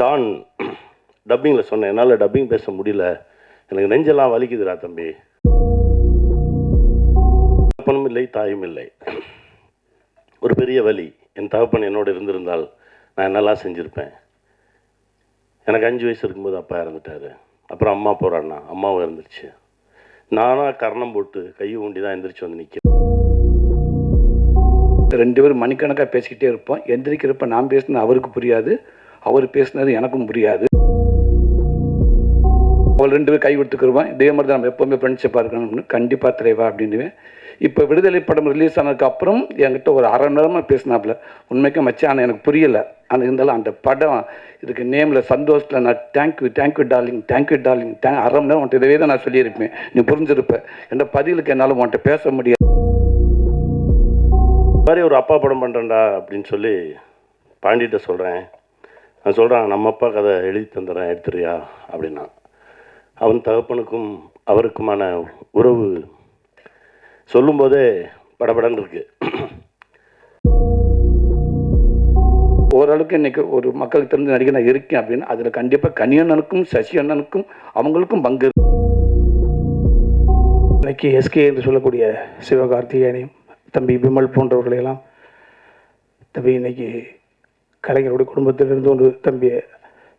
Don டப்பிங்கில் சொன்னேன் என்னால் dubbing பேச முடியல. எனக்கு நெஞ்செல்லாம் வலிக்குதுடா தம்பி. தகப்பனும் இல்லை தாயும் இல்லை. ஒரு பெரிய வலி. என் தகப்பன் என்னோடு இருந்திருந்தால் நான் என்னெல்லாம் செஞ்சுருப்பேன்? எனக்கு அஞ்சு வயசு இருக்கும்போது அப்பா இறந்துட்டாரு. அப்புறம் அம்மா போகிறாண்ணா அம்மாவும் இறந்துருச்சு. நானாக கர்ணம் போட்டு கை ஊண்டி தான் எந்திரிச்சு வந்து நிற்கிறேன் ரெண்டு பேரும் மணிக்கணக்காக பேசிக்கிட்டே இருப்போம். எந்திரிக்கிறப்ப நான் பேசினது அவருக்கு புரியாது. அவர் பேசினது எனக்கும் புரியாது. அவள் ரெண்டு பேரும் கை கொடுத்துக்கிருவோம் இதே மாதிரி தான் நம்ம எப்போவுமே ஃப்ரெண்ட்ஷிப்பாக இருக்கணும்னு கண்டிப்பாக தலைவா அப்படின்னுவேன். இப்போ விடுதலை படம் ரிலீஸ் ஆனதுக்கு அப்புறம் என்கிட்ட ஒரு அரை மணி நேரமாக பேசினாப்புல. உண்மைக்கும் மச்சான் ஆனால் எனக்கு புரியலை. ஆனால் இருந்தாலும் அந்த படம் இதுக்கு நேமில் சந்தோஷத்தில் நான் thank you thank you darling thank you darling thank அரை மணி நேரம் உன்ட்டு இதவே தான் நான் சொல்லியிருப்பேன். நீ புரிஞ்சிருப்பேன் என்ற பதிலுக்கு என்னால் உன்ட்ட பேச முடியாது. மாதிரி ஒரு அப்பா படம் பண்ணுறேன்டா அப்படின்னு சொல்லி பாண்டிகிட்ட சொல்கிறேன் நான் சொல்கிறான் நம்ம அப்பா கதை எழுதி தந்துடுறேன் எடுத்துறியா அப்படின்னா. அவன் தகப்பனுக்கும் அவருக்குமான உறவு சொல்லும்போதே படபடன்னு இருக்கு. ஓரளவுக்கு இன்றைக்கி ஒரு மக்களுக்கு தெரிஞ்ச நடிகை நான் இருக்கேன் அப்படின்னு அதில் கண்டிப்பாக கனி அண்ணனுக்கும் சசி அண்ணனுக்கும் அவங்களுக்கும் பங்கு இன்றைக்கி இன்னைக்கு எஸ்கே என்று சொல்லக்கூடிய சிவகார்த்திகேயனையும் தம்பி விமல் போன்றவர்களையெல்லாம் தம்பி இன்னைக்கு கலைஞருடைய குடும்பத்திலிருந்து ஒரு தம்பி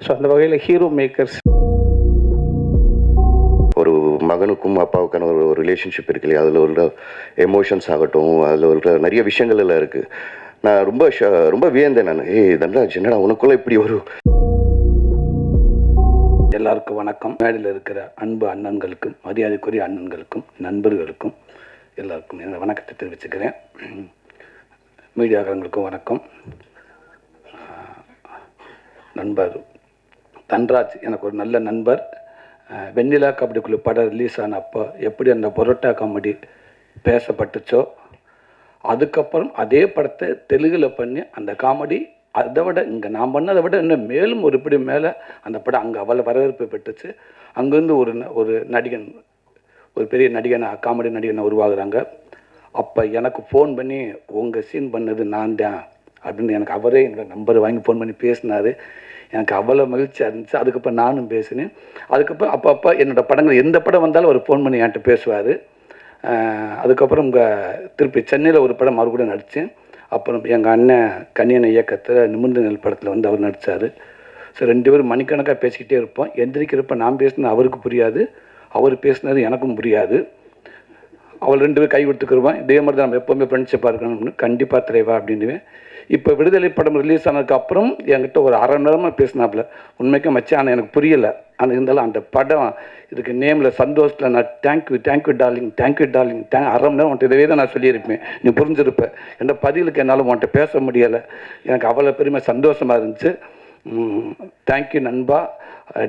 ஸோ அந்த வகையில் ஹீரோ மேக்கர்ஸ் ஒரு மகனுக்கும் அப்பாவுக்கான ஒரு ரிலேஷன்ஷிப் இருக்கு இல்லையா? அதில் உள்ள எமோஷன்ஸ் ஆகட்டும் அதில் உள்ள நிறைய விஷயங்கள் எல்லாம் இருக்குது நான் ரொம்ப ஷ- ரொம்ப வியந்தேன் நான். ஏய் தண்டராஜ் என்னடா உனக்குள்ள இப்படி ஒரு எல்லாருக்கும் வணக்கம். மேடையில் இருக்கிற அன்பு அண்ணன்களுக்கும் மரியாதைக்குரிய அண்ணன்களுக்கும் நண்பர்களுக்கும் எல்லாருக்கும் என்னோட வணக்கத்தை தெரிவிச்சுக்கிறேன். மீடியாக்காரங்களுக்கும் வணக்கம். நண்பர். தன்ராஜ் எனக்கு ஒரு நல்ல நண்பர். வெண்ணிலா கபடிக்குழு படம் ரிலீஸ் ஆன அப்போ எப்படி அந்த பொரோட்டா காமெடி பேசப்பட்டுச்சோ அதுக்கப்புறம் அதே படத்தை தெலுங்கில் பண்ணி அந்த காமெடி அதை விட இங்கே நான் பண்ணதை விட இன்னும் மேலும் ஒரு படி மேலே அந்த படம் அங்கே அவ்வளோ வரவேற்பு பெற்றுச்சு. அங்கேருந்து ஒரு ந- ஒரு நடிகன் ஒரு பெரிய நடிகனை காமெடி நடிகனை உருவாகுறாங்க. அப்போ எனக்கு ஃபோன் பண்ணி உங்கள் சீன் பண்ணது நான் தான். அப்படின்னு எனக்கு அவரே என்னோட நம்பர் வாங்கி ஃபோன் பண்ணி பேசினார். எனக்கு அவ்வளோ மகிழ்ச்சியாக இருந்துச்சு. அதுக்கப்புறம் நானும் பேசினேன். அதுக்கப்புறம் அப்பப்போ என்னோடய என்னோட படங்கள் எந்த படம் வந்தாலும் அவர் ஃபோன் பண்ணி என்கிட்ட பேசுவார். அதுக்கப்புறம் இங்கே திருப்பி சென்னையில் ஒரு படம் அவர் கூட நடித்தேன் அப்புறம் எங்கள் அண்ணன் கன்னியனை இயக்கத்தில் நிமிர்ந்த நெல் படத்தில் வந்து அவர் நடித்தார் ஸோ ரெண்டு பேரும் மணிக்கணக்காக பேசிக்கிட்டே இருப்போம். எந்திரிக்கிறப்ப நான் பேசினது அவருக்கு புரியாது. அவர் பேசினது எனக்கும் புரியாது. அவள் ரெண்டு பேரும் கை கொடுத்துக்கிருவோம் இதே மாதிரி தான் நம்ம எப்போவுமே ஃப்ரெண்ட்ஷிப்பாக இருக்கணும்னு. கண்டிப்பாக தலைவா அப்படின்னுவேன். இப்போ விடுதலை படம் ரிலீஸ் ஆனதுக்கு அப்புறம் என்கிட்ட ஒரு அரை மணி நேரமாக பேசினாப்புல. உண்மைக்கும் மச்சான் ஆனால் எனக்கு புரியலை. ஆனால் இருந்தாலும் அந்த படம் இதுக்கு நேமில் சந்தோஷத்தில் நான் thank you thank you darling thank you darling thank அரை மணி நேரம் உன்ட்டு இதவே தான் நான் சொல்லியிருப்பேன். நீ புரிஞ்சிருப்பேன் என் பதிலுக்கு என்னால் உன்ட்ட பேச முடியலை. எனக்கு அவ்வளோ பெருமை சந்தோஷமாக இருந்துச்சு. தேங்க்யூ நண்பா.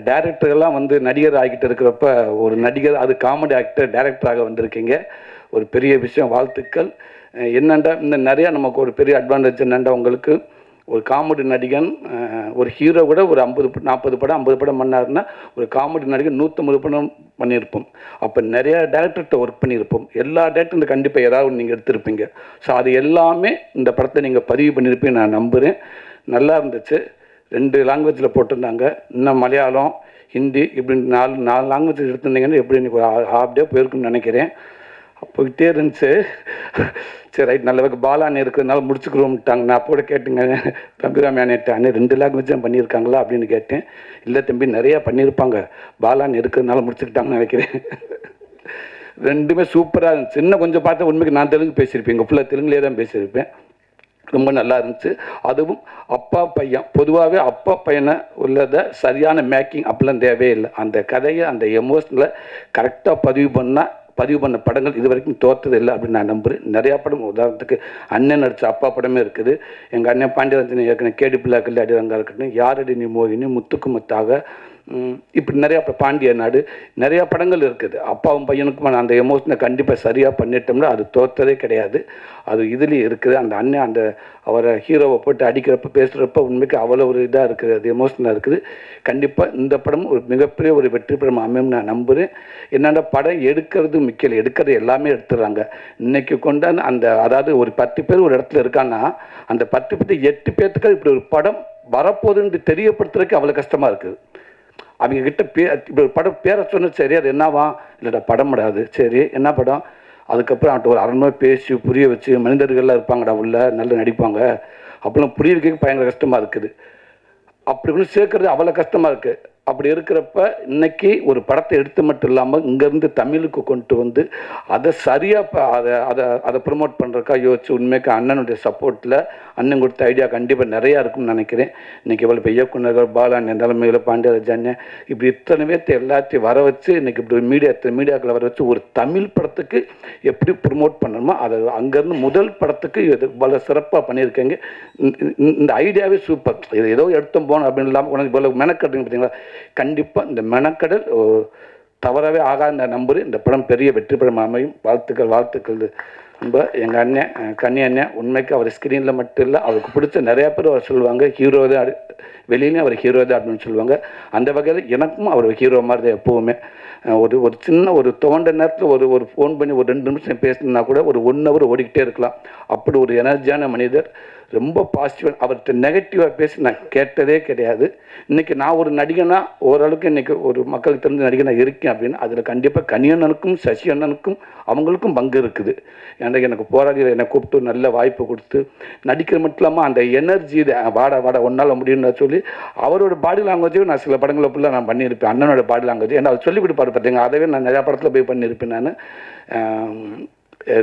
டேரக்டர்லாம் வந்து நடிகர் ஆகிட்டு இருக்கிறப்ப ஒரு நடிகர் அது காமெடி ஆக்டர் டேரக்டராக வந்திருக்கீங்க. ஒரு பெரிய விஷயம் வாழ்த்துக்கள். அஹ் இந்த நிறையா நமக்கு ஒரு பெரிய அட்வான்டேஜ் என்னண்டா உங்களுக்கு? ஒரு காமெடி நடிகன் ஒரு ஹீரோ கூட ஒரு ஐம்பது நாற்பது படம் ஐம்பது படம் பண்ணாருன்னா ஒரு காமெடி நடிகன் நூற்றம்பது படம் பண்ணியிருப்போம் அப்போ நிறையா டேரக்டர்கிட்ட ஒர்க் பண்ணியிருப்போம் எல்லா டேரக்டரும் கண்டிப்பாக ஏதாவது நீங்கள் எடுத்திருப்பீங்க. ஸோ அது எல்லாமே இந்த படத்தை நீங்கள் பதிவு பண்ணியிருப்பீங்க நான் நம்புகிறேன் நல்லா இருந்துச்சு. ரெண்டு லாங்குவேஜில் போட்டிருந்தாங்க. இன்னும் மலையாளம் ஹிந்தி இப்படி நாலு நாலு லாங்குவேஜ் எடுத்திருந்தீங்கன்னா எப்படி எனக்கு ஒரு ஹாஃப் டே போயிருக்குன்னு நினைக்கிறேன். போயிட்டே இருந்துச்சு. சரி ரைட் நல்ல வகை இருக்கிறதுனால முடிச்சுக்கிறோம்ட்டாங்க. நான் அப்போ கூட கேட்டுங்க தம்பிராமி அண்ணே ரெண்டு லாங்குவேஜ் தான் பண்ணியிருக்காங்களா அப்படின்னு கேட்டேன். இல்லை தம்பி நிறையா பண்ணியிருப்பாங்க. பாலாண்ணே இருக்கிறதுனால முடிச்சுக்கிட்டாங்கன்னு நினைக்கிறேன். ரெண்டுமே சூப்பராக இருந்துச்சு. இன்னும் கொஞ்சம் பார்த்தா உண்மைக்கு நான் தெலுங்கு பேசியிருப்பேன். எங்கள் ஃபுல்லாக தெலுங்குலேயே தான் பேசியிருப்பேன். ரொம்ப நல்லா இருந்துச்சு. அதுவும் அப்பா பையன் பொதுவாகவே அப்பா பையனை உள்ளதை சரியான மேக்கிங் அப்படிலாம் தேவையே இல்லை அந்த கதையை அந்த எமோஷனில் கரெக்டாக பதிவு பண்ணால் பதிவு பண்ண படங்கள் இது வரைக்கும் தோற்றது இல்லை அப்படின்னு நான் நம்புகிறேன் நிறையா படம் உதாரணத்துக்கு அண்ணன் நடித்த அப்பா படமே இருக்குது. எங்கள் அண்ணன் பாண்டியராஜன் ஏற்கனவே கேடி பிள்ளாக்கள் அடிவாங்க இருக்கட்டும் யாரடி நீ மோகினி முத்துக்கு முத்தாக இப்படி நிறையா இப்போ பாண்டிய நாடு நிறையா படங்கள் இருக்குது. அப்பாவும் பையனுக்குமான அந்த எமோஷனை கண்டிப்பாக சரியாக பண்ணிட்டோம்னா அது தோற்றதே கிடையாது. அது இதுலேயும் இருக்குது. அந்த அண்ணன் அந்த அவரை ஹீரோவை போட்டு அடிக்கிறப்ப பேசுகிறப்ப உண்மைக்கு அவ்வளோ ஒரு இதாக இருக்குது. அது எமோஷனாக இருக்குது. கண்டிப்பாக இந்த படம் ஒரு மிகப்பெரிய ஒரு வெற்றி படம் அமையும் நான் நம்புகிறேன் என்னென்னா படம் எடுக்கிறது முக்கியம் எடுக்கிறது எல்லாமே எடுத்துடுறாங்க. இன்றைக்கி கொண்டாந்து அந்த அதாவது ஒரு பத்து பேர் ஒரு இடத்துல இருக்கான்னா அந்த பத்து பத்து எட்டு பேர்த்துக்கு இப்படி ஒரு படம் வரப்போகுதுன்னு தெரியப்படுத்துறதுக்கு அவ்வளோ கஷ்டமாக இருக்குது. அவங்க கிட்ட பே இப்போ படம் பேரை சொன்னால் சரி அது என்னவா? இல்லைடா படம் படாது சரி என்ன படம்? அதுக்கப்புறம் அவன்கிட்ட ஒரு அரை பேசி புரிய வச்சு மனிதர்கள்லாம் இருப்பாங்கடா உள்ள நல்லா நடிப்பாங்க. அப்பெல்லாம் புரிய வைக்க பயங்கர கஷ்டமாக இருக்குது. அப்படி ஒன்று சேர்க்கறது அவ்வளோ கஷ்டமாக இருக்குது அப்படி இருக்கிறப்ப இன்னைக்கு ஒரு படத்தை எடுத்து மட்டும் இல்லாமல் இங்கேருந்து தமிழுக்கு கொண்டு வந்து அதை சரியாக அதை அதை அதை ப்ரொமோட் பண்ணுறக்கா யோசிச்சு உண்மைக்கு அண்ணனுடைய சப்போர்ட்டில் அண்ணன் கொடுத்த ஐடியா கண்டிப்பாக நிறையா இருக்கும்னு நினைக்கிறேன். இன்றைக்கி இவ்வளோ இப்போ இயக்குநர்கள் பாலான் நிலமையில் பாண்டியராஜன் இப்படி இத்தனை பேர்த்து எல்லாத்தையும் வர வச்சு இன்றைக்கி இப்படி மீடியா இத்தனை மீடியாக்களை வர வச்சு ஒரு தமிழ் படத்துக்கு எப்படி ப்ரொமோட் பண்ணணுமோ அதை அங்கேருந்து முதல் படத்துக்கு இது இவ்வளோ சிறப்பாக பண்ணியிருக்கேங்க. இந்த- ஐடியாவே சூப்பர் இது ஏதோ எடுத்தோம் போனோம் அப்படின்னு இல்லாமல் உனக்கு இவ்வளோ மெனக்கட்டுங்க பார்த்தீங்களா கண்டிப்பாக இந்த மெனக்கடல் தவறவே ஆகாத நான் இந்த படம் பெரிய வெற்றி படம் அமையும். வாழ்த்துக்கள் வாழ்த்துக்கள். ரொம்ப எங்கள் அண்ணன் அஹ், கன்னி அண்ணன் உண்மைக்கு அவர் ஸ்க்ரீனில் மட்டும் இல்லை அவருக்கு பிடிச்ச நிறையா பேர் அவர் சொல்லுவாங்க ஹீரோ தான் வெளியிலையும் அவர் ஹீரோ தான் அப்படின்னு சொல்லுவாங்க. அந்த வகையில் எனக்கும் அவர் ஹீரோ மாதிரி தான் எப்போவுமே. ஒரு ஒரு சின்ன ஒரு தோண்ட நேரத்தில் ஒரு ஒரு ஃபோன் பண்ணி ஒரு ரெண்டு நிமிஷம் பேசணுன்னா கூட ஒரு ஒன் ஹவர் ஓடிக்கிட்டே இருக்கலாம். அப்படி ஒரு எனர்ஜியான மனிதர் ரொம்ப பாசிட்டிவாக அவர்கிட்ட நெகட்டிவாக பேசி நான் கேட்டதே கிடையாது. இன்றைக்கி நான் ஒரு நடிகனா ஓரளவுக்கு இன்றைக்கி ஒரு மக்களுக்கு தெரிஞ்ச நடிகனாக இருக்கேன் அப்படின்னு அதில் கண்டிப்பாக கனியண்ணனுக்கும் சசி அண்ணனுக்கும் அவங்களுக்கும் பங்கு இருக்குது. ஏன்னா எனக்கு போராடி என்னை கூப்பிட்டு நல்ல வாய்ப்பு கொடுத்து நடிக்கிற மட்டும் இல்லாமல் அந்த எனர்ஜி வாடா வாடா ஒன்றால் முடியும்னு சொல்லி அவரோட பாடி லாங்குவேஜையும் நான் சில படங்களை ஃபுல்லாக நான் பண்ணியிருப்பேன். அண்ணனோட பாடி லாங்குவேஜ் ஏன்னா அவர் சொல்லி கொடுப்பாரு பார்த்தீங்க அதவே நான் நிறையா படத்தில் போய் பண்ணியிருப்பேன் நான்.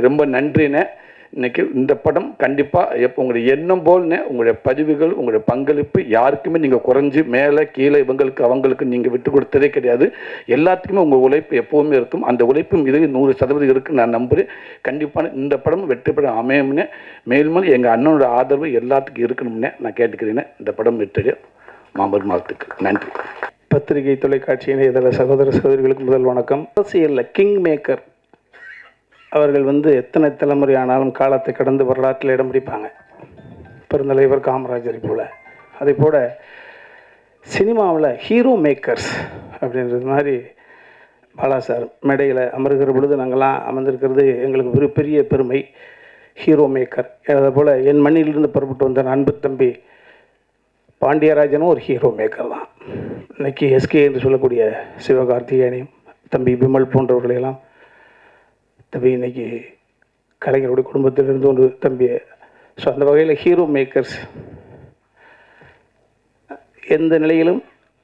ரொம்ப நன்றினேன் இன்னைக்கு இந்த படம் கண்டிப்பாக எப்போ உங்களுடைய எண்ணம் போல்னே உங்களுடைய பதிவுகள் உங்களுடைய பங்களிப்பு யாருக்குமே நீங்கள் குறைஞ்சி மேலே கீழே இவங்களுக்கு அவங்களுக்கு நீங்கள் விட்டு கொடுத்ததே கிடையாது. எல்லாத்துக்குமே உங்கள் உழைப்பு எப்போவுமே இருக்கும். அந்த உழைப்பும் இது நூறு சதவீதம் இருக்குன்னு நான் நம்புகிறேன் கண்டிப்பான இந்த படம் வெற்றி படம் அமையும்னே மேலும் எங்கள் அண்ணனோட ஆதரவு எல்லாத்துக்கும் இருக்கணும்னே நான் கேட்டுக்கிறேன். இந்த படம் வெற்றி மாம்பர் மாதத்துக்கு நன்றி. பத்திரிகை தொலைக்காட்சியின் இதர சகோதர சகோதரிகளுக்கு முதல் வணக்கம். அரசியலில் கிங் மேக்கர் அவர்கள் வந்து எத்தனை தலைமுறை ஆனாலும் காலத்தை கடந்து வரலாற்றில் இடம் பிடிப்பாங்க. பெருந்தலைவர் காமராஜரை போல். அதே போல் சினிமாவில் ஹீரோ மேக்கர்ஸ் அப்படின்றது மாதிரி பாலா சார் மேடையில் அமர்கிற பொழுது நாங்கள்லாம் அமர்ந்திருக்கிறது எங்களுக்கு ஒரு பெரிய பெருமை. ஹீரோ மேக்கர் அதே போல் என் மண்ணிலிருந்து புறப்பட்டு வந்த அன்பு தம்பி பாண்டியராஜனும் ஒரு ஹீரோ மேக்கர் தான். இன்றைக்கி எஸ்கே என்று சொல்லக்கூடிய சிவகார்த்திகேயனையும் தம்பி விமல் போன்றவர்களையெல்லாம் தம்பி இன்றைக்கி கலைஞருடைய குடும்பத்திலிருந்து ஒரு தம்பி ஸோ அந்த வகையில் ஹீரோ மேக்கர்ஸ் எந்த நிலையிலும்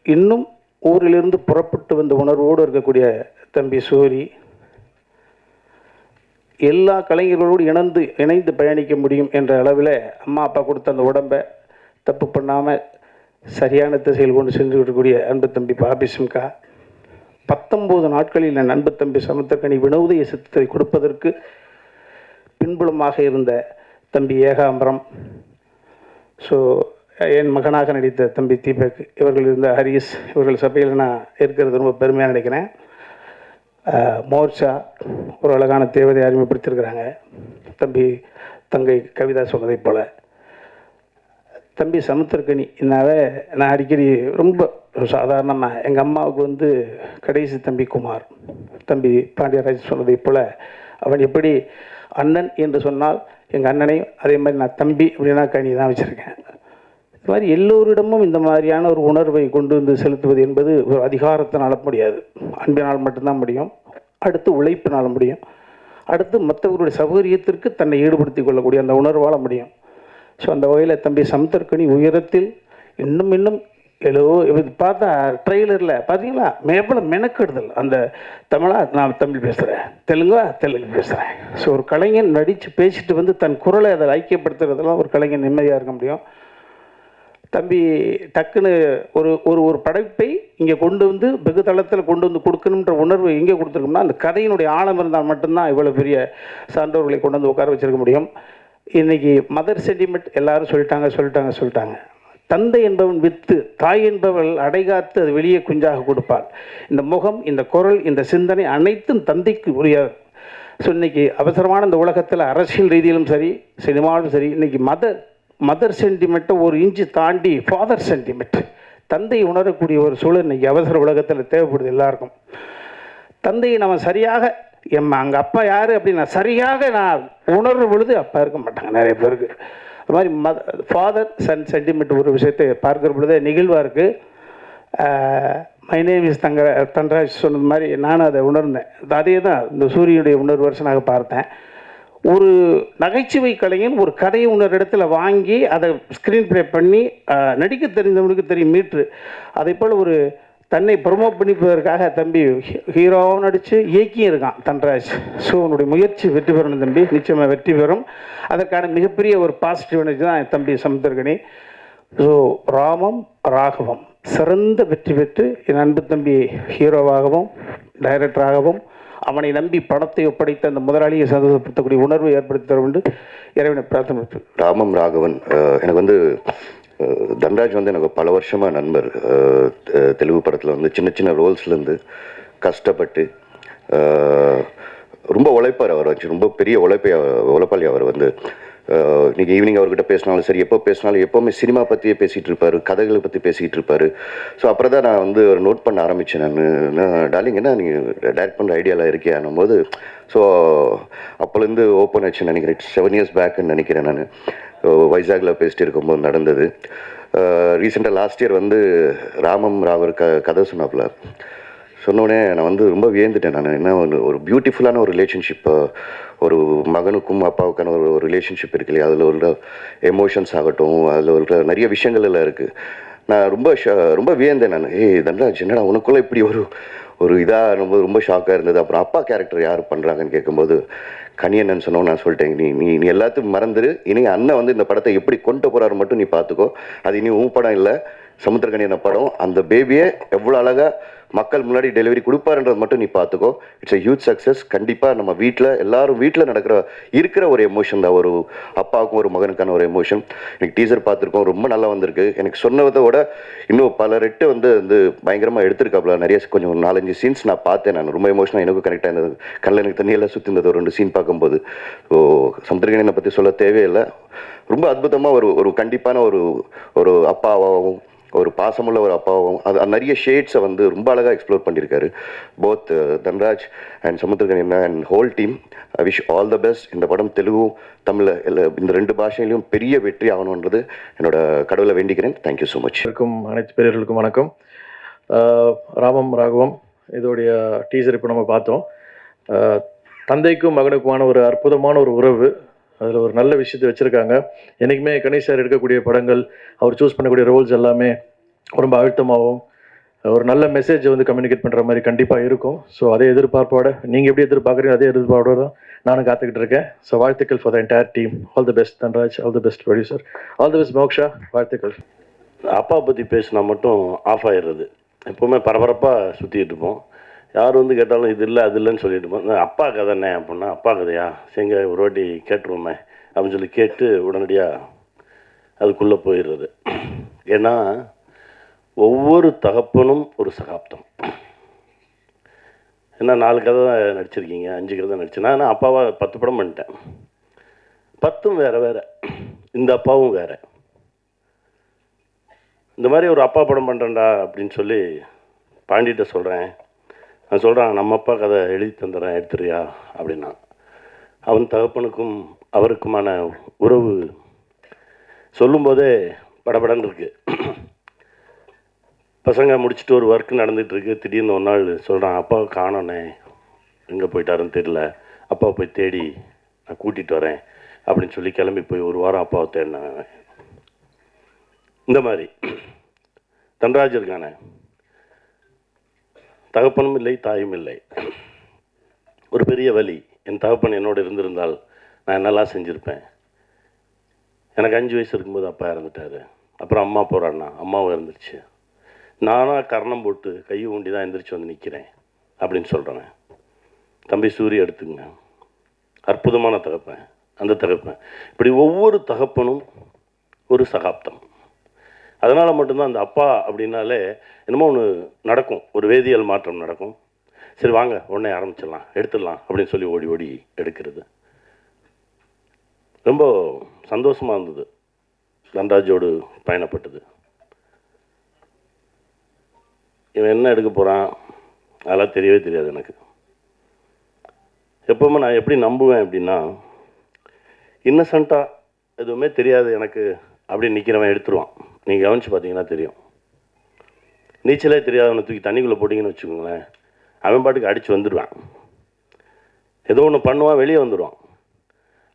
இன்னும் ஊரிலிருந்து புறப்பட்டு வந்த உணர்வோடு இருக்கக்கூடிய தம்பி சூரி எல்லா கலைஞர்களோடு இணைந்து இணைந்து பயணிக்க முடியும் என்ற அளவில் அம்மா அப்பா கொடுத்த அந்த உடம்பை தப்பு பண்ணாமல் சரியான திசையில் கொண்டு சென்று விடக்கூடிய அன்பு தம்பி பாபி சிம்கா. பத்தொம்போது நாட்களில் என் அன்பு தம்பி சமுத்திரக்கனி வினோதய சித்தத்தை கொடுப்பதற்கு பின்புலமாக இருந்த தம்பி ஏகாம்பரம். ஸோ என் மகனாக நடித்த தம்பி தீபக் இவர்கள் இருந்த ஹரிஸ் இவர்கள் சபையில் நான் இருக்கிறது ரொம்ப பெருமையாக நினைக்கிறேன். மோர்ச்சா ஒரு அழகான தேவதை அறிமுகப்படுத்தியிருக்கிறாங்க. தம்பி தங்கை கவிதா சொன்னதைப் போல். தம்பி சமுத்திரக்கனி என்னாவே நான் அடிக்கடி ரொம்ப சாதாரணமாக எங்கள் அம்மாவுக்கு வந்து கடைசி தம்பி குமார். தம்பி பாண்டியராஜ் சொன்னதைப் போல் அவன் எப்படி அண்ணன் என்று சொன்னால் எங்கள் அண்ணனையும் அதே மாதிரி நான் தம்பி அப்படின்னா கனி தான் வச்சுருக்கேன். இது மாதிரி எல்லோரிடமும் இந்த மாதிரியான ஒரு உணர்வை கொண்டு வந்து செலுத்துவது என்பது ஒரு அதிகாரத்தினால முடியாது. அன்பினால் மட்டும்தான் முடியும். அடுத்து உழைப்பினால் முடியும். அடுத்து மற்றவர்களுடைய சௌகரியத்திற்கு தன்னை ஈடுபடுத்தி கொள்ளக்கூடிய அந்த உணர்வால் முடியும். ஸோ அந்த வகையில் தம்பி சமுத்திரக்கனி உயரத்தில் இன்னும் இன்னும் ஹலோ இது பார்த்தா ட்ரெய்லரில் பார்த்தீங்களா எவ்வளோ மெனக்கெடுதல். அந்த தமிழா நான் தமிழ் பேசுகிறேன் தெலுங்கா தெலுங்கு பேசுகிறேன் ஸோ ஒரு கலைஞன் நடித்து பேசிட்டு வந்து தன் குரலை அதை ஐக்கியப்படுத்துறதெல்லாம் ஒரு கலைஞன் நிம்மதியாக இருக்க முடியும். தம்பி டக்குன்னு ஒரு ஒரு ஒரு படைப்பை இங்கே கொண்டு வந்து வெகு தளத்தில் கொண்டு வந்து கொடுக்கணுன்ற உணர்வு எங்கே கொடுத்துருக்கோம்னா அந்த கதையினுடைய ஆழம் இருந்தால் மட்டும்தான் இவ்வளோ பெரிய சான்றோர்களை கொண்டு வந்து உட்கார வச்சிருக்க முடியும். இன்றைக்கி மதர் சென்டிமெண்ட் எல்லாரும் சொல்லிட்டாங்க சொல்லிட்டாங்க சொல்லிட்டாங்க. தந்தை என்பவன் வித்து தாய் என்பவள் அடைகாத்து அது வெளியே குஞ்சாக கொடுப்பாள். இந்த முகம் இந்த குரல் இந்த சிந்தனை அனைத்தும் தந்தைக்கு உரிய ஸோ இன்னைக்கு அவசரமான இந்த உலகத்தில் அரசியல் ரீதியிலும் சரி சினிமாவிலும் சரி இன்றைக்கி மதர் மதர் சென்டிமெண்ட்டை ஒரு இன்ச்சு தாண்டி ஃபாதர் சென்டிமெண்ட் தந்தை உணரக்கூடிய ஒரு சூழல் இன்றைக்கி அவசர உலகத்தில் தேவைப்படுது எல்லாருக்கும். தந்தையை நம்ம சரியாக எம் அங்கே அப்பா யார் அப்படின்னு நான் சரியாக நான் உணர்வு பொழுது அப்பா இருக்க மாட்டாங்க நிறைய பேருக்கு. அது மாதிரி மத ஃபாதர் சன் சென்டிமெண்ட் ஒரு விஷயத்தை பார்க்குற பொழுது நிகழ்வாக இருக்குது மை இஸ் தங்க தன்ராஜ் சொன்னது மாதிரி நானும் அதை உணர்ந்தேன். அதே தான் இந்த சூரியனுடைய உணர்வு வருஷனாக பார்த்தேன். ஒரு நகைச்சுவை கலைஞன் ஒரு கதையை இன்னொரு இடத்துல வாங்கி அதை ஸ்க்ரீன் ப்ளே பண்ணி நடிக்க தெரிந்தவனுக்கு தெரியும் மீட்ரு. அதே போல் ஒரு தன்னை ப்ரொமோட் பண்ணிப்பதற்காக தம்பி ஹீரோவும் நடித்து இயக்கியும் இருக்கான் தன்ராஜ். ஸோ உன்னுடைய முயற்சி வெற்றி பெறணும் தம்பி. நிச்சயமாக வெற்றி பெறும். அதற்கான மிகப்பெரிய ஒரு பாசிட்டிவ் எனர்ஜி தான் என் தம்பி சமுத்திரகனி. ஸோ ராமம் ராகவம். சிறந்த வெற்றி பெற்று என் அன்பு தம்பி ஹீரோவாகவும் டைரக்டராகவும் அவனை நம்பி பணத்தை ஒப்படைத்த அந்த முதலாளியை சந்தோஷப்படுத்தக்கூடிய உணர்வு ஏற்படுத்தி தர இறைவனை பிரார்த்தனை ராமம் ராகவன் எனக்கு வந்து தன்ராஜ் வந்து எனக்கு பல வருஷமாக நண்பர். தெலுங்கு படத்தில் வந்து சின்ன சின்ன ரோல்ஸ்லேருந்து கஷ்டப்பட்டு ரொம்ப உழைப்பார் அவர் வச்சு ரொம்ப பெரிய உழைப்பை உழைப்பாளி அவர் வந்து. இன்றைக்கி ஈவினிங் அவர்கிட்ட பேசினாலும் சரி எப்போ பேசினாலும் எப்போவுமே சினிமா பற்றியே பேசிகிட்டு இருப்பார் கதைகளை பற்றி பேசிகிட்டு இருப்பார். ஸோ அப்புறம் தான் நான் வந்து ஒரு நோட் பண்ண ஆரம்பித்தேன் நான். டார்லிங் என்ன நீங்கள் டைரக்ட் பண்ணுற ஐடியாவில் இருக்கியானும் போது ஸோ அப்போலேருந்து ஓப்பன் ஆச்சுன்னு நினைக்கிறேன். செவன் இயர்ஸ் பேக்குன்னு நினைக்கிறேன் நான். வைசாகில் பேசிட்டு இருக்கும்போது நடந்தது. ரீசெண்டாக லாஸ்ட் இயர் வந்து ராமம் ராவர் க கதை சொன்னாப்புல. சொன்னோடனே நான் வந்து ரொம்ப வியந்துட்டேன் நான். என்ன ஒரு ஒரு பியூட்டிஃபுல்லான ஒரு ரிலேஷன்ஷிப் uh, ஒரு மகனுக்கும் அப்பாவுக்கான ஒரு ரிலேஷன்ஷிப் இருக்கு இல்லையா? அதில் உள்ள எமோஷன்ஸ் ஆகட்டும் அதில் உள்ள நிறைய விஷயங்கள் எல்லாம் இருக்குது நான் ரொம்ப ஷ- ரொம்ப வியந்தேன் நான். ஏய் தன்ராஜ் என்னடா உனக்குள்ளே இப்படி ஒரு ஒரு இதாக ரொம்ப ரொம்ப ஷாக்காக இருந்தது. அப்புறம் அப்பா கேரக்டர் யார் பண்ணுறாங்கன்னு கேட்கும்போது கனியண்ணன் சொன்னோம் நான் சொல்லிட்டேன். நீ நீ நீ எல்லாத்தையும் மறந்துடு இனி அண்ணன் வந்து இந்த படத்தை எப்படி கொண்டு போகிறாரு மட்டும் நீ பார்த்துக்கோ. அது இனி உன் படம் இல்லை. சமுத்திரகனியன படம் அந்த பேபியை எவ்வளோ அழகாக மக்கள் முன்னாடி டெலிவரி கொடுப்பாருன்றது மட்டும் நீ பார்த்துக்கோ. இட்ஸ் எ ஹியூஜ் சக்ஸஸ் கண்டிப்பாக நம்ம வீட்டில் எல்லாரும் வீட்டில் நடக்கிற இருக்கிற ஒரு எமோஷன் தான். ஒரு அப்பாவுக்கும் ஒரு மகனுக்கான ஒரு எமோஷன் எனக்கு டீசர் பார்த்துருக்கோம். ரொம்ப நல்லா வந்திருக்கு. எனக்கு சொன்னதை விட இன்னும் பல ரெட்டு வந்து வந்து பயங்கரமாக எடுத்திருக்காப்புல. நிறைய கொஞ்சம் நாலஞ்சு சீன்ஸ் நான் பார்த்தேன். நான் ரொம்ப எமோஷனாக எனக்கும் கரெக்டாக இருந்தது கல்ல எனக்கு தண்ணியெல்லாம் சுற்றி இருந்தது ஒரு ரெண்டு சீன் பார்க்கும்போது. ஸோ சமுத்திரகனியனை பற்றி சொல்ல தேவையில்லை. ரொம்ப அற்புதமாக ஒரு ஒரு கண்டிப்பான ஒரு ஒரு அப்பாவாகவும் ஒரு பாசமுள்ள ஒரு அப்பாவும் அது நிறைய ஷேட்ஸை வந்து ரொம்ப அழகாக எக்ஸ்ப்ளோர் பண்ணியிருக்காரு both uh, Dhanraj and Samuthirakani and whole team I wish all the best இந்த படம் தெலுங்கு தமிழ் எல்லா இந்த ரெண்டு பாஷையிலையும் பெரிய வெற்றி ஆகணுன்றது என்னோட கடவுளை வேண்டிக்கிறேன். தேங்க்யூ ஸோ மச் இருக்கும் அனைத்து பேரர்களுக்கும் வணக்கம். ராமம் ராகவம் இதோடைய டீசர் இப்போ நம்ம பார்த்தோம். தந்தைக்கும் மகனுக்குமான ஒரு அற்புதமான ஒரு உறவு. அதில் ஒரு நல்ல விஷயத்தை வச்சுருக்காங்க. என்றைக்குமே கணேஷ் சார் எடுக்கக்கூடிய படங்கள் அவர் சூஸ் பண்ணக்கூடிய ரோல்ஸ் எல்லாமே ரொம்ப அழுத்தமாகவும் ஒரு நல்ல மெசேஜை வந்து கம்யூனிகேட் பண்ணுற மாதிரி கண்டிப்பாக இருக்கும். ஸோ அதே எதிர்பார்ப்போட நீங்கள் எப்படி எதிர்பார்க்குறீங்க அதே எதிர்பார்ப்போட தான் நானும் காத்துக்கிட்டு இருக்கேன். ஸோ வாழ்த்துக்கள் for the entire team all the best Dhanraj. All the best producer all the best Moksha. வாழ்த்துக்கள். அப்பா பற்றி பேசினா மட்டும் ஆஃப் ஆயிடுறது. எப்போவுமே பரபரப்பாக சுற்றிட்டு இருப்போம். யார் வந்து கேட்டாலும் இது இல்லை அது இல்லைன்னு சொல்லிட்டு அப்பா கதை என்ன அப்படின்னா அப்பா கதையா? சரிங்க ஒரு வாட்டி கேட்டுருவோமே அப்படின்னு சொல்லி கேட்டு உடனடியாக அதுக்குள்ளே போயிடுறது. ஏன்னா ஒவ்வொரு தகப்பனும் ஒரு சகாப்தம். என்ன நாலு கதை தான் நடிச்சிருக்கீங்க அஞ்சு கதை தான் நடிச்சேன். நான் அப்பாவாக பத்து படம் பண்ணிட்டேன். பத்தும் வேறு வேறு. இந்த அப்பாவும் வேறு. இந்த மாதிரி ஒரு அப்பா படம் பண்ணுறேன்டா அப்படின்னு சொல்லி பாண்டிகிட்ட சொல்கிறேன் நான் சொல்கிறான் நம்ம அப்பா கதை எழுதி தந்துடுறேன் எடுத்துறியா அப்படின்னா. அவன் தகப்பனுக்கும் அவருக்குமான உறவு சொல்லும்போதே படபடன்னு இருக்கு. பசங்க முடிச்சுட்டு ஒரு ஒர்க் நடந்துகிட்ருக்கு திடீர்னு ஒரு நாள் சொல்கிறான் அப்பாவை காணோனே எங்கே போயிட்டாருன்னு தெரியல. அப்பாவை போய் தேடி நான் கூட்டிகிட்டு வரேன். அப்படின்னு சொல்லி கிளம்பி போய் ஒரு வாரம் அப்பாவை தேடினேன் இந்த மாதிரி. தன்ராஜ் இருக்கானே. தகப்பனும் இல்லை தாயும் இல்லை. ஒரு பெரிய வலி. என் தகப்பன் என்னோடு இருந்திருந்தால் நான் என்னெல்லாம் செஞ்சுருப்பேன்? எனக்கு அஞ்சு வயசு இருக்கும்போது அப்பா இறந்துட்டாரு. அப்புறம் அம்மா போகிறாண்ணா அம்மாவும் இறந்துருச்சு. நானாக கரணம் போட்டு கையை ஊண்டி தான் எந்திரிச்சு வந்து நிற்கிறேன் அப்படின்னு சொல்கிறேன் தம்பி சூரிய எடுத்துங்க. அற்புதமான தகப்பன். அந்த தகப்பன். இப்படி ஒவ்வொரு தகப்பனும் ஒரு சகாப்தம். அதனால் மட்டும்தான் அந்த அப்பா அப்படின்னாலே என்னமோ ஒன்று நடக்கும். ஒரு வேதியியல் மாற்றம் நடக்கும். சரி வாங்க உடனே ஆரம்பிச்சிடலாம் எடுத்துடலாம் அப்படின்னு சொல்லி ஓடி ஓடி எடுக்கிறது. ரொம்ப சந்தோஷமாக இருந்தது. தன்ராஜோடு பயணப்பட்டது. இவன் என்ன எடுக்க போகிறான் அதெல்லாம் தெரியவே தெரியாது எனக்கு. எப்போவுமே நான் எப்படி நம்புவேன் அப்படின்னா இன்னசென்ட்டாக எதுவுமே தெரியாது எனக்கு அப்படின்னு நிற்கிறவன் எடுத்துருவான். நீங்கள் கவனிச்சு பார்த்தீங்கன்னா தெரியும். நீச்சலே தெரியாதவனை தூக்கி தண்ணிக்குள்ளே போட்டிங்கன்னு வச்சுக்கோங்களேன் அவன் பாட்டுக்கு அடித்து வந்துடுவான். ஏதோ ஒன்று பண்ணுவான் வெளியே வந்துடுவான்.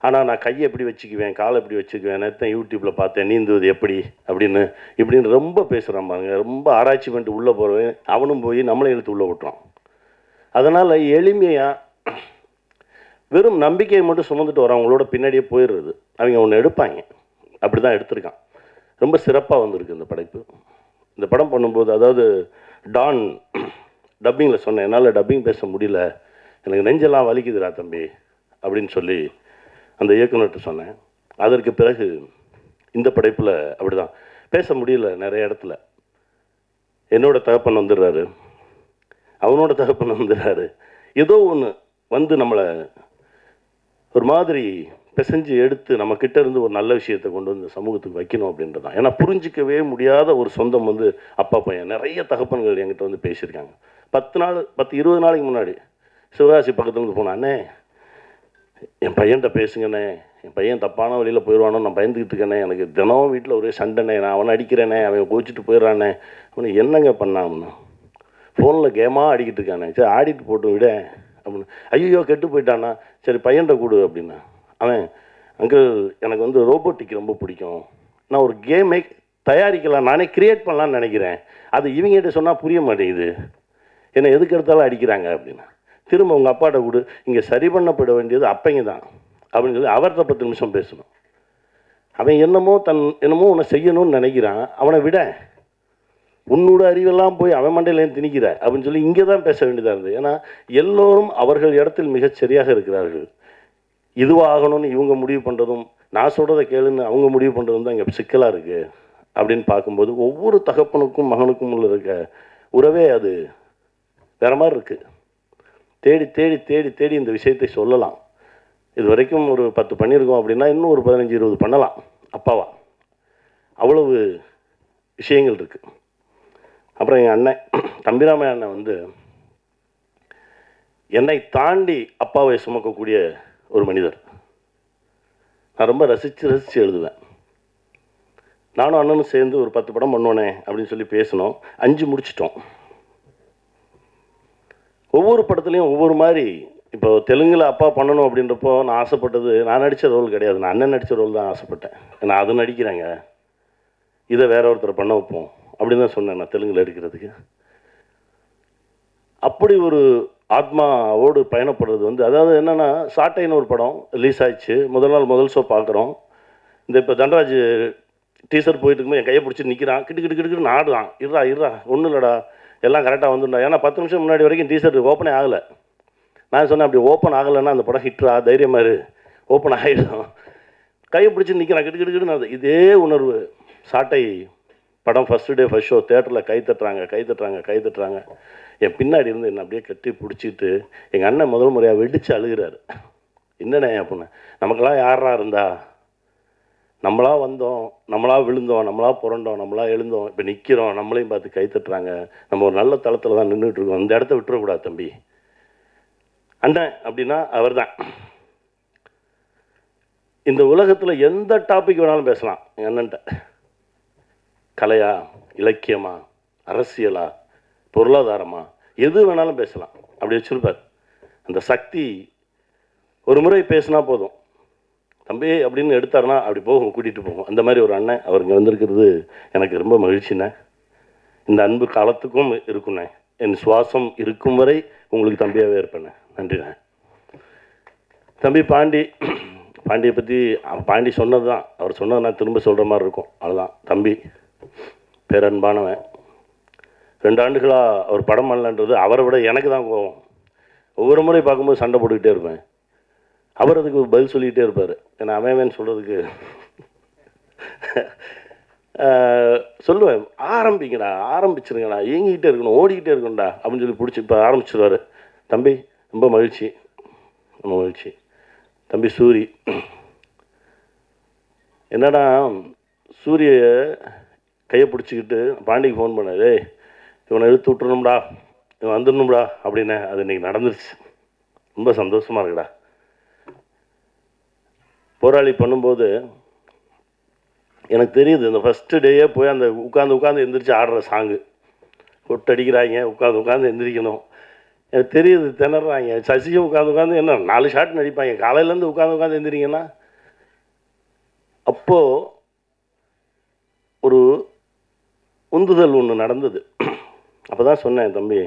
ஆனால் நான் கையை எப்படி வச்சுக்குவேன் காலை எப்படி வச்சுக்குவேன் நேரத்தை யூடியூப்பில் பார்த்தேன் நீந்துவது எப்படி அப்படின்னு இப்படின்னு ரொம்ப பேசுகிறான் பாருங்க. ரொம்ப ஆராய்ச்சி பண்ணிட்டு உள்ளே போகிறவன் அவனும் போய் நம்மளை இழுத்து உள்ளே விட்டுறான் அதனால் எளிமையாக வெறும் நம்பிக்கையை மட்டும் சுமந்துட்டு வரவங்களோட பின்னாடியே போயிடுறது. அவங்க ஒன்று எடுப்பாங்க. அப்படி தான் எடுத்திருக்கான். ரொம்ப சிறப்பாக வந்திருக்கு இந்த படைப்பு. இந்த படம் பண்ணும்போது அதாவது டான் டப்பிங்கில் சொன்னேன் என்னால் டப்பிங் பேச முடியல. எனக்கு நெஞ்செல்லாம் வலிக்குதுடா தம்பி அப்படின்னு சொல்லி அந்த இயக்குனர்கிட்ட சொன்னேன். அதற்கு பிறகு இந்த படைப்பில் அப்படி தான் பேச முடியல நிறைய இடத்துல. என்னோட தகப்பன் வந்துடுறாரு. அவனோட தகப்பன் வந்துடுறாரு. ஏதோ ஒன்று வந்து நம்மளை ஒரு மாதிரி பிசைஞ்சு எடுத்து நம்மக்கிட்ட இருந்து ஒரு நல்ல விஷயத்தை கொண்டு வந்து சமூகத்துக்கு வைக்கணும் அப்படின்றது தான். ஏன்னா புரிஞ்சிக்கவே முடியாத ஒரு சொந்தம் வந்து அப்பா பையன். நிறைய தகப்பன்கள் என்கிட்ட வந்து பேசியிருக்காங்க. பத்து நாள் பத்து இருபது நாளைக்கு முன்னாடி சிவகாசி பக்கத்துலேருந்து இருந்து என் பையன்கிட்ட பேசுங்கண்ணே. என் பையன் தப்பான வழியில் போயிடுவானோ நான் பயந்துக்கிட்டு இருக்கேனே எனக்கு தினமும் வீட்டில் ஒரே சண்டைண்ணே. நான் அவனை அடிக்கிறேனே அவன் கோச்சிட்டு போயிடுறானே. அவனை என்னங்க பண்ணான்னு ஃபோனில் கேமாக ஆடிக்கிட்டு இருக்கானே. சரி ஆடிட்டு போட்டு விட அப்படின்னு. ஐயோ கெட்டு போயிட்டானா சரி பையன்கிட்ட கொடு அப்படின்னா. அவன் அங்கிள் எனக்கு வந்து ரோபோட்டிக் ரொம்ப பிடிக்கும். நான் ஒரு கேமை தயாரிக்கலாம் நானே கிரியேட் பண்ணலான்னு நினைக்கிறேன். அது இவங்ககிட்ட சொன்னால் புரிய மாட்டேங்குது. என்னை எதுக்கு எடுத்தாலும் அடிக்கிறாங்க அப்படின்னு. திரும்ப உங்கள் அப்பாட்ட கொடு இங்கே சரி பண்ணப்பட வேண்டியது அப்பைங்க தான் அப்படின்னு சொல்லி அவர்கிட்ட பத்து நிமிஷம் பேசணும். அவன் என்னமோ தன் என்னமோ உன்னை செய்யணும்னு நினைக்கிறான். அவனை விட உன்னோட அறிவெல்லாம் போய் அவன் மண்டையிலேருந்து திணிக்கிற அப்படின்னு சொல்லி இங்கே தான் பேச வேண்டியதாக இருந்தது. ஏன்னா எல்லோரும் அவர்கள் இடத்தில் மிகச் சரியாக இருக்கிறார்கள். இதுவாகணும்னு இவங்க முடிவு பண்ணுறதும் நான் சொல்கிறத கேளுன்னு அவங்க முடிவு பண்ணுறதும் தான் இங்கே சிக்கலாக இருக்குது அப்படின்னு பார்க்கும்போது ஒவ்வொரு தகப்பனுக்கும் மகனுக்கும் உள்ள இருக்க உறவே அது வேற மாதிரி இருக்குது தேடி தேடி தேடி தேடி இந்த விஷயத்தை சொல்லலாம். இது வரைக்கும் ஒரு பத்து பண்ணியிருக்கோம் அப்படின்னா இன்னும் ஒரு பதினஞ்சு இருபது பண்ணலாம். அப்பாவா? அவ்வளவு விஷயங்கள் இருக்குது அப்புறம் எங்கள் அண்ணன் தம்பிராம அண்ணன் வந்து என்னை தாண்டி அப்பாவை சுமக்கக்கூடிய ஒரு மனிதர். நான் ரொம்ப ரசித்து ரசித்து எழுதுவேன். நானும் அண்ணனும் சேர்ந்து ஒரு பத்து படம் பண்ணுவோனே அப்படின்னு சொல்லி பேசினோம். அஞ்சு முடிச்சிட்டோம். ஒவ்வொரு படத்துலையும் ஒவ்வொரு மாதிரி இப்போ தெலுங்கில் அப்பா பண்ணணும் அப்படின்றப்போ நான் ஆசைப்பட்டது நான் நடித்த ரோல் கிடையாது. நான் அண்ணன் நடித்த ரோல் தான் ஆசைப்பட்டேன். நான் அது நடிக்கிறேங்க. இதை வேற ஒருத்தர் பண்ண வைப்போம். அப்படின்னு தான் சொன்னேன் நான் தெலுங்கில் எடுக்கிறதுக்கு. அப்படி ஒரு ஆத்மாவோடு பயணப்படுறது வந்து அதாவது என்னென்னா சாட்டைன்னு ஒரு படம் ரிலீஸ் ஆயிடுச்சு. முதல் நாள் முதல் ஷோ பார்க்குறோம் இந்த இப்போ தண்டராஜ் டீசர் போயிட்டு இருக்கும்போது என் கையை பிடிச்சி நிற்கிறான் கிட்டு கிட்டு கிட்டு ஆடுறான். இருடா இருடா ஒன்றும் இல்லைடா. எல்லாம் கரெக்டாக வந்துடா ஏன்னா பத்து நிமிஷம் முன்னாடி வரைக்கும் டீசர் ஓப்பனே ஆகலை. நான் சொன்னேன் அப்படி ஓப்பன் ஆகலைன்னா அந்த படம் ஹிட்ரா தைரியமா இரு. ஓப்பன் ஆகிடும் கையை பிடிச்சி நிற்கிறான் கிட்டு கிட்டு கிட்டு இதே உணர்வு. சாட்டை படம் ஃபஸ்ட்டு டே ஃபஸ்ட் ஷோ தேட்டரில் கை தட்டுறாங்க கை தட்டுறாங்க கை தட்டுறாங்க. என் பின்னாடி இருந்து என்னை அப்படியே கட்டி பிடிச்சிட்டு எங்கள் அண்ணன் முதல் முறையாக வெடித்து அழுகிறாரு. என்னண்ணே அப்படின்னு நமக்கெல்லாம் யாரா இருந்தா? நம்மளா வந்தோம் நம்மளா விழுந்தோம் நம்மளா புரண்டோம் நம்மளா எழுந்தோம் இப்போ நிற்கிறோம் நம்மளையும் பார்த்து கை தட்டுறாங்க. நம்ம ஒரு நல்ல தளத்தில் தான் நின்றுட்டு இருக்கோம். இந்த இடத்த விட்டுறக்கூடாது தம்பி. அண்ணன் அப்படின்னா அவர் தான் இந்த உலகத்தில் எந்த டாபிக் வேணாலும் பேசலாம் எங்கள் அண்ணன்ட்ட. கலையா இலக்கியமா அரசியலா பொருளாதாரமா? எது வேணாலும் பேசலாம். அப்படி வச்சிருப்பார். அந்த சக்தி ஒரு முறை பேசினா போதும். தம்பி அப்படின்னு எடுத்தாருன்னா அப்படி போகும் கூட்டிகிட்டு போகும். அந்த மாதிரி ஒரு அண்ணன் அவர் இங்கே வந்திருக்கிறது எனக்கு ரொம்ப மகிழ்ச்சிண்ணே. இந்த அன்பு காலத்துக்கும் இருக்குண்ணே. என் சுவாசம் இருக்கும் வரை உங்களுக்கு தம்பியாகவே இருப்பேண்ணே. நன்றிண்ணே. தம்பி பாண்டி பாண்டியை பற்றி பாண்டி சொன்னது தான் அவர் சொன்னது நான் திரும்ப சொல்கிற மாதிரி இருக்கும். அவ்வளோதான் தம்பி பேரன்பானவன். ரெண்டு ஆண்டுகளாக அவர் படம் பண்ணலன்றது அவரை விட எனக்கு தான் கோவம். ஒவ்வொரு முறை பார்க்கும்போது சண்டை போட்டுக்கிட்டே இருப்பேன். அவர் அதுக்கு பதில் சொல்லிக்கிட்டே இருப்பார். ஏன்னா அவன் சொல்கிறதுக்கு சொல்லுவேன் ஆரம்பிங்கடா ஆரம்பிச்சிருங்கடா இயங்கிக்கிட்டே இருக்கணும் ஓடிக்கிட்டே இருக்கணும்டா அப்படின்னு சொல்லி பிடிச்சி இப்போ ஆரம்பிச்சிருவார். தம்பி ரொம்ப மகிழ்ச்சி ரொம்ப மகிழ்ச்சி. தம்பி சூரி. என்னடா சூரிய கையை பிடிச்சிக்கிட்டு பாண்டிக்கு ஃபோன் பண்ணாரு. இவனை இழுத்து விட்டுறணும்டா இவன் வந்துடணும்டா அப்படின்னு அது இன்னைக்கு நடந்துருச்சு. ரொம்ப சந்தோஷமாக இருக்குடா. போராளி பண்ணும்போது எனக்கு தெரியுது இந்த ஃபஸ்ட்டு டேயே போய் அந்த உட்காந்து உட்காந்து எந்திரிச்சு ஆடுற சாங்கு கொட்டடிக்கிறாங்க உட்காந்து உட்காந்து எந்திரிக்கணும். எனக்கு தெரியுது திணறாங்க. சசியும் உட்காந்து உட்காந்து என்ன நாலு ஷாட் நடிப்பாங்க. காலையிலேருந்து உட்காந்து உட்காந்து எந்திரிங்கன்னா அப்போது ஒரு உந்துதல் ஒன்று நடந்தது. அப்போ தான் சொன்னேன் தம்பி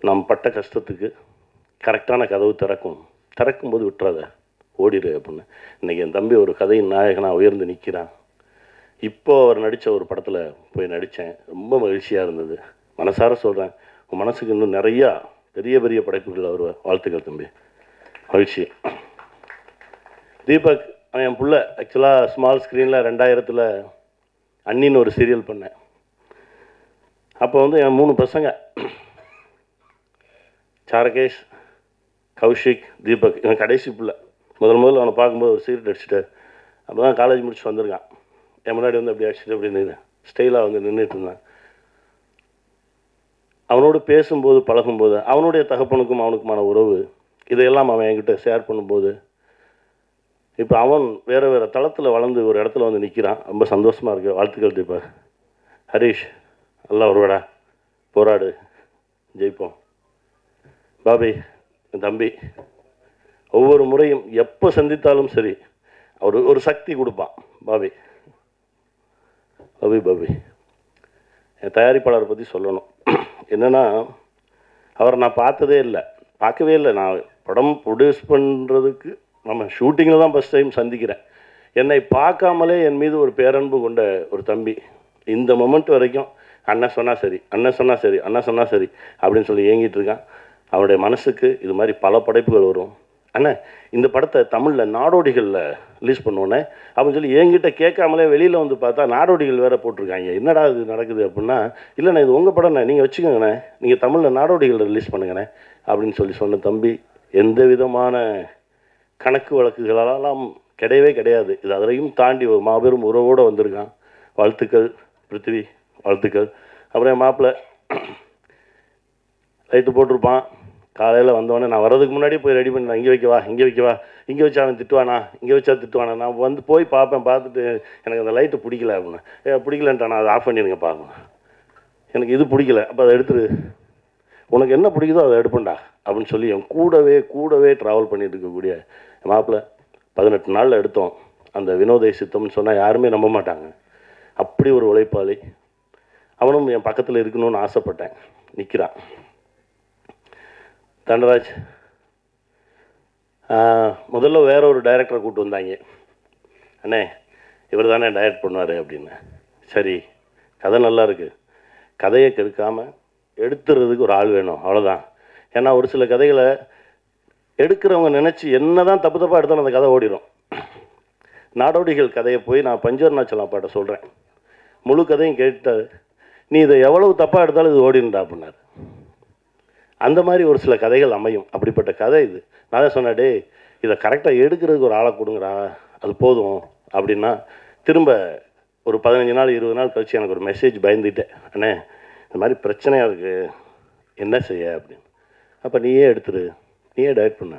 நாம் பட்ட கஷ்டத்துக்கு கரெக்டான கதவு திறக்கும். திறக்கும்போது விட்டுறாத ஓடிடு அப்படின்னு. இன்றைக்கி என் தம்பி ஒரு கதையின் நாயகனாக உயர்ந்து நிற்கிறான் இப்போ அவர் நடித்த ஒரு படத்தில் போய் நடித்தேன் ரொம்ப மகிழ்ச்சியாக இருந்தது. மனசார சொல்கிறேன் உன் மனசுக்கு இன்னும் நிறையா பெரிய பெரிய படைப்புகள் அவர் வாழ்த்துக்கள் தம்பி. மகிழ்ச்சி. தீபக் என் பிள்ளை. ஆக்சுவலாக ஸ்மால் ஸ்க்ரீனில் ரெண்டாயிரத்தில் அண்ணின்னு ஒரு சீரியல் பண்ணேன். அப்போ வந்து என் மூணு பசங்க. சாரகேஷ் கௌஷிக் தீபக். இவன் கடைசி பிள்ளை. முதல் முதல்ல அவனை பார்க்கும்போது ஒரு சீரியட் அடிச்சுட்டு அப்போ தான் காலேஜ் முடிச்சு வந்திருக்கான். என் முன்னாடி வந்து அப்படி அடிச்சுட்டு அப்படி நின்று ஸ்டைலாக வந்து நின்றுட்டு இருந்தான். அவனோடு பேசும்போது பழகும்போது அவனுடைய தகப்பனுக்கும் அவனுக்குமான உறவு இதையெல்லாம் அவன் என்கிட்ட ஷேர் பண்ணும்போது இப்போ அவன் வேறு வேறு தளத்தில் வளர்ந்து ஒரு இடத்துல வந்து நிற்கிறான் ரொம்ப சந்தோஷமாக இருக்குது வாழ்த்துக்கள் தீபக். ஹரீஷ். நல்லா வருவாடா. போராடு. ஜெயிப்போம். பாபி என் தம்பி ஒவ்வொரு முறையும் எப்போ சந்தித்தாலும் சரி அவர் ஒரு சக்தி கொடுப்பான். பாபி. Bobby Bobby. என் தயாரிப்பாளரை பற்றி சொல்லணும். என்னென்னா அவரை நான் பார்த்ததே இல்லை. பார்க்கவே இல்லை. நான் படம் ப்ரொடியூஸ் பண்ணுறதுக்கு நம்ம ஷூட்டிங்கில் தான் ஃபஸ்ட் டைம் சந்திக்கிறேன். என்னை பார்க்காமலே என் மீது ஒரு பேரன்பு கொண்ட ஒரு தம்பி. இந்த மொமெண்ட் வரைக்கும் அண்ணன் சொன்னால் சரி அண்ணன் சொன்னால் சரி அண்ணன் சொன்னால் சரி அப்படின்னு சொல்லி ஏங்கிட்டு இருக்கான். அவருடைய மனசுக்கு இது மாதிரி பல படைப்புகள் வரும். அண்ணே இந்த படத்தை தமிழில் நாடோடிகளில் ரிலீஸ் பண்ணோன்னே அப்படின்னு சொல்லி என்கிட்ட கேட்காமலே வெளியில் வந்து பார்த்தா நாடோடிகள் வேறு போட்டிருக்காங்க. என்னடா இது நடக்குது அப்படின்னா இல்லைண்ணே இது உங்கள் படம்ண்ணே நீங்கள் வச்சுக்கோங்கண்ணே நீங்கள் தமிழில் நாடோடிகளில் ரிலீஸ் பண்ணுங்கண்ணே அப்படின்னு சொல்லி சொன்ன தம்பி எந்த விதமான கணக்கு வழக்குகளெல்லாம் கிடையவே கிடையாது. இது அதிலையும் தாண்டி ஒரு மாபெரும் உறவோடு வந்திருக்கான். வாழ்த்துக்கள் பிருத்திவி. வாழ்த்துக்கள் அப்புறம் என் மாப்பிள்ளை லைட்டு போட்டிருப்பான். காலையில் வந்தவொடனே நான் வர்றதுக்கு முன்னாடி போய் ரெடி பண்ணி இங்கே வைக்கவா இங்கே வைக்கவா இங்கே வச்சா அவன் திட்டுவானா இங்கே வச்சா திட்டுவானா. நான் வந்து போய் பார்ப்பேன் பார்த்துட்டு எனக்கு அந்த லைட்டு பிடிக்கல அப்படின்னு. ஏ பிடிக்கலன்ட்டான் அதை ஆஃப் பண்ணிடுங்க பார்க்கணும் எனக்கு இது பிடிக்கல அப்போ அதை எடுத்துரு. உனக்கு என்ன பிடிக்குதோ அதை எடுப்பேன்டா அப்படின்னு சொல்லி என் கூடவே கூடவே ட்ராவல் பண்ணிட்டு இருக்கக்கூடிய மாப்பிள்ளை பதினெட்டு நாளில் எடுத்தோம். அந்த வினோதை சித்தம்னு சொன்னால் யாருமே நம்ப மாட்டாங்க. அப்படி ஒரு உழைப்பாளி. அவனும் என் பக்கத்தில் இருக்கணும்னு ஆசைப்பட்டேன். நிற்கிறான் தண்டராஜ் முதல்ல வேற ஒரு டைரக்டரை கூப்பிட்டு வந்தாங்க. அண்ணே இவர் தானே டைரக்ட் பண்ணுவார் அப்படின்னு. சரி கதை நல்லா இருக்குது கதையை கெடுக்காமல் எடுத்துறதுக்கு ஒரு ஆள் வேணும் அவ்வளோதான் ஏன்னா ஒரு சில கதைகளை எடுக்கிறவங்க நினச்சி என்ன தான் தப்பு தப்பாக எடுத்தாலும் அந்த கதை ஓடிடும் நாடோடிகள் கதையை போய் நான் பஞ்சவர்ணாச்சலம் பாட்ட சொல்கிறேன் முழு கதையும் கேட்டார் நீ இதை எவ்வளவு தப்பாக எடுத்தாலும் இது ஓடிண்டா அப்படின்னாரு. அந்த மாதிரி ஒரு சில கதைகள் அமையும். அப்படிப்பட்ட கதை இது. நான் தான் சொன்னேன் டேய் இதை கரெக்டாக எடுக்கிறதுக்கு ஒரு ஆளை கொடுங்கடா அது போதும் அப்படின்னா திரும்ப ஒரு பதினஞ்சு நாள் இருபது நாள் கழிச்சு எனக்கு ஒரு மெசேஜ் பயந்துட்டேன். அண்ணே இந்த மாதிரி பிரச்சனையாக இருக்குது என்ன செய்ய அப்படின்னு. அப்போ நீயே எடுத்துரு நீயே டயட் பண்ண.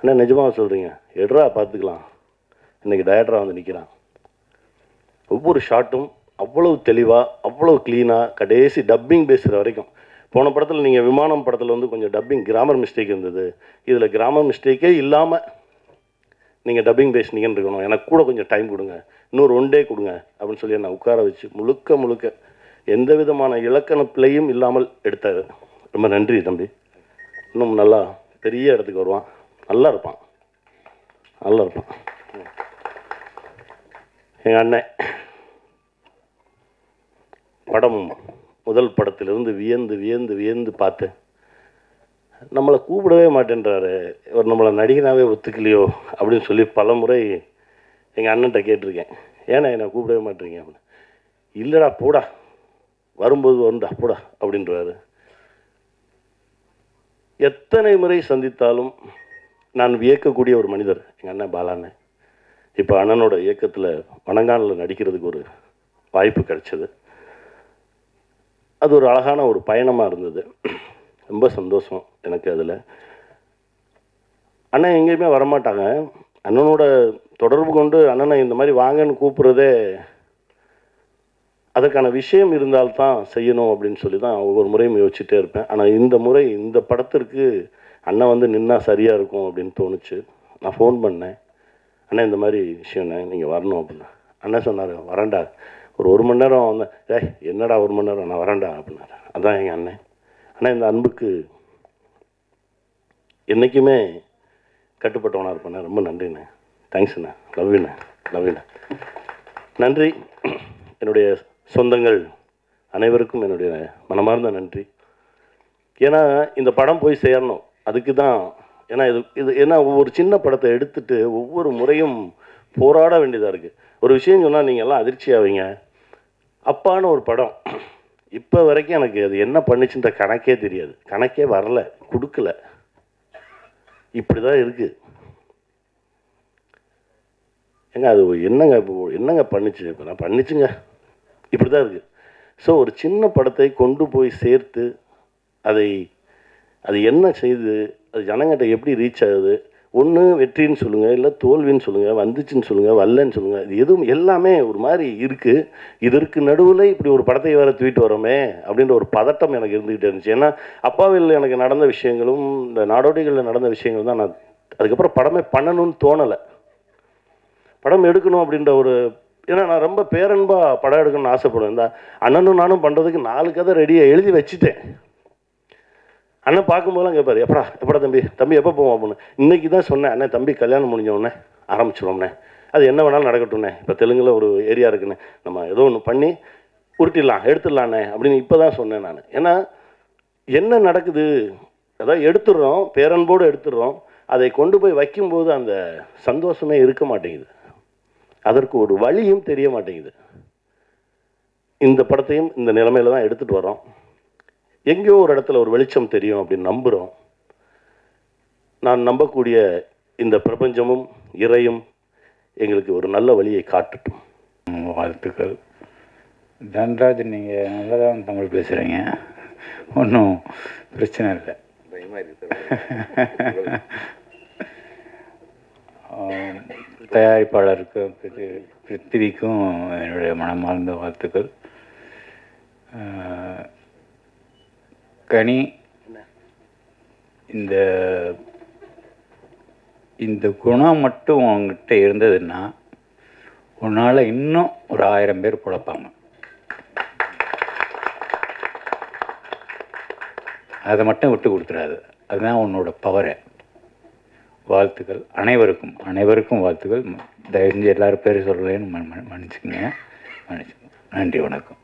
அண்ணா நிஜமாக சொல்கிறீங்க எடுறா பார்த்துக்கலாம். இன்றைக்கி டயட்ராக வந்து நிற்கிறான் ஒவ்வொரு ஷாட்டும் அவ்வளவு தெளிவாக அவ்வளவு க்ளீனாக கடைசி டப்பிங் பேசுகிற வரைக்கும். போன படத்தில் நீங்கள் விமானம் படத்தில் வந்து கொஞ்சம் டப்பிங் கிராமர் மிஸ்டேக் இருந்தது. இதில் கிராமர் மிஸ்டேக்கே இல்லாமல் நீங்கள் டப்பிங் பேசுனீங்கன்னு இருக்கணும். எனக்கு கூட கொஞ்சம் டைம் கொடுங்க. இன்னொரு ஒன் டே கொடுங்க. அப்படின்னு சொல்லி என்னை உட்கார வச்சு முழுக்க முழுக்க எந்த விதமான இலக்கண பிழையும் இல்லாமல் எடுத்தார். ரொம்ப நன்றி தம்பி. இன்னும் நல்லா பெரிய இடத்துக்கு வருவான். நல்லா இருப்பான். நல்லா இருப்பான். எங்கள் அண்ணன். படம் முதல் படத்திலிருந்து வியந்து வியந்து வியந்து பார்த்தேன் நம்மளை கூப்பிடவே மாட்டேன்றாரு. இவர் நம்மளை நடிகனாகவே ஒத்துக்கலையோ? அப்படின்னு சொல்லி பல முறை எங்கள் அண்ணன்ட்ட கேட்டிருக்கேன். ஏன்னா என்னை கூப்பிடவே மாட்டேறீங்க? அப்படின்னு. இல்லைடா போடா. வரும்போது வரும்டா போடா அப்படின்றாரு. எத்தனை முறை சந்தித்தாலும் நான் வியக்கக்கூடிய ஒரு மனிதர் எங்கள் அண்ணன் பாலாண்ணன். இப்போ அண்ணனோட இயக்கத்தில் வணங்கானில் நடிக்கிறதுக்கு ஒரு வாய்ப்பு கிடைச்சது. அது ஒரு அழகான ஒரு பயணமாக இருந்தது. ரொம்ப சந்தோஷம் எனக்கு அதில். அண்ணன் எங்கேயுமே வரமாட்டாங்க. அண்ணனோட தொடர்பு கொண்டு அண்ணனை இந்த மாதிரி வாங்கன்னு கூப்பிட்றதே அதற்கான விஷயம் இருந்தால்தான் செய்யணும் அப்படின்னு சொல்லி தான் ஒவ்வொரு முறையும் யோசிச்சுட்டே இருப்பேன். ஆனால் இந்த முறை இந்த படத்திற்கு அண்ணன் வந்து நின்னா சரியாக இருக்கும் அப்படின்னு தோணுச்சு. நான் ஃபோன் பண்ணேன். அண்ணன் இந்த மாதிரி விஷயம்ண்ணே நீங்கள் வரணும் அப்படின்னா. அண்ணன் சொன்னார் வரேன்டா. ஒரு ஒரு மணி நேரம் வந்தேன் ஏய் என்னடா ஒரு மணி நேரம்? நான் வரேன்டா அப்படின்னாரு. அதான் எங்கள் அண்ணன். அண்ணா இந்த அன்புக்கு என்றைக்குமே கட்டுப்பட்டவனாக இருப்பேண்ணே ரொம்ப நன்றிண்ணே. தேங்க்ஸ்ண்ணே லவ்யூண்ணே லவ்யூண்ணே நன்றி. என்னுடைய சொந்தங்கள் அனைவருக்கும் என்னுடைய மனமார்ந்த நன்றி. ஏன்னா இந்த படம் போய் சேரணும். அதுக்கு தான் ஏன்னா இது இது ஏன்னா ஒவ்வொரு சின்ன படத்தை எடுத்துட்டு ஒவ்வொரு முறையும் போராட வேண்டியதாக இருக்குது ஒரு விஷயம் சொன்னால் நீங்கள் எல்லாம் அதிர்ச்சி ஆவீங்க. அப்பான்னு ஒரு படம். இப்போ வரைக்கும் எனக்கு அது என்ன பண்ணுச்சுன்ற கணக்கே தெரியாது. கணக்கே வரல கொடுக்கல. இப்படி தான் இருக்குது ஏங்க அது என்னங்க இப்போ என்னங்க பண்ணுச்சு? இப்போ நான் பண்ணுச்சுங்க. இப்படி தான் இருக்குது ஸோ ஒரு சின்ன படத்தை கொண்டு போய் சேர்த்து அதை அது என்ன செய்யுது அது ஜனங்கிட்ட எப்படி ரீச் ஆகுது? ஒன்று வெற்றின்னு சொல்லுங்கள் இல்லை தோல்வின்னு சொல்லுங்கள் வந்துச்சுன்னு சொல்லுங்கள் வரலன்னு சொல்லுங்கள் இது எதுவும் எல்லாமே ஒரு மாதிரி இருக்குது இதற்கு நடுவில் இப்படி ஒரு படத்தை வேறு தூக்கிட்டு வரோமே அப்படின்ற ஒரு பதட்டம் எனக்கு இருந்துக்கிட்டே இருந்துச்சு. ஏன்னா அப்பாவில் எனக்கு நடந்த விஷயங்களும் இந்த நாடோடிகளில் நடந்த விஷயங்கள் தான் நான் அதுக்கப்புறம் படமே பண்ணணும்னு தோணலை. படம் எடுக்கணும் அப்படின்ற ஒரு ஏன்னா நான் ரொம்ப பேரன்பாக படம் எடுக்கணும்னு ஆசைப்படுவேன். இந்த அண்ணனும் நானும் பண்ணுறதுக்கு நாலு கதை ரெடியாக எழுதி வச்சுட்டேன். அண்ணன் பார்க்கும்போதெல்லாம் கேட்பாரு எப்படா எப்படா தம்பி தம்பி எப்போ போவோம் அப்படின்னு. இன்னைக்கு தான் சொன்னேன் அண்ணன் தம்பி கல்யாணம் முடிஞ்ச உடனே அது என்ன வேணாலும் நடக்கட்டும்ண்ணே இப்போ தெலுங்கில் ஒரு ஏரியா இருக்குண்ணே நம்ம ஏதோ ஒன்று பண்ணி உருட்டிடலாம் எடுத்துடலாண்ணே அப்படின்னு இப்போ தான் சொன்னேன் நான். ஏன்னா என்ன நடக்குது? அதாவது எடுத்துடுறோம் பேரன்போடு எடுத்துடுறோம். அதை கொண்டு போய் வைக்கும்போது அந்த சந்தோஷமே இருக்க மாட்டேங்குது. அதற்கு ஒரு வழியும் தெரிய மாட்டேங்குது. இந்த படத்தையும் இந்த நிலைமையில தான் எடுத்துகிட்டு வரோம் எங்கேயோ ஒரு இடத்துல ஒரு வெளிச்சம் தெரியும் அப்படின்னு நம்புகிறோம் நான் நம்பக்கூடிய இந்த பிரபஞ்சமும் இறையும் எங்களுக்கு ஒரு நல்ல வழியை காட்டட்டும். வாழ்த்துக்கள். தன்ராஜ் நீங்கள் நல்லா தான் தமிழ் பேசுகிறீங்க ஒன்றும் பிரச்சனை இல்லை. ஆம், தயாரிப்பாளருக்கு பிரி- பிருத்திவிக்கும் என்னுடைய மனமார்ந்த வாழ்த்துக்கள். கனி இந்த இந்த குணம் மட்டும் உங்ககிட்ட இருந்ததுன்னா உன்னால் இன்னும் ஒரு ஆயிரம் பேர் பிழைப்பாங்க. அதை மட்டும் விட்டு கொடுத்துடாது. அதுதான் உன்னோட பவரை வாழ்த்துக்கள் அனைவருக்கும் அனைவருக்கும் வாழ்த்துக்கள். தயவு செஞ்சு எல்லாரும் பேர் சொல்கிறேன்னு மன்னிச்சுக்கோங்க. மன்னிச்சுக்கோங்க நன்றி வணக்கம்.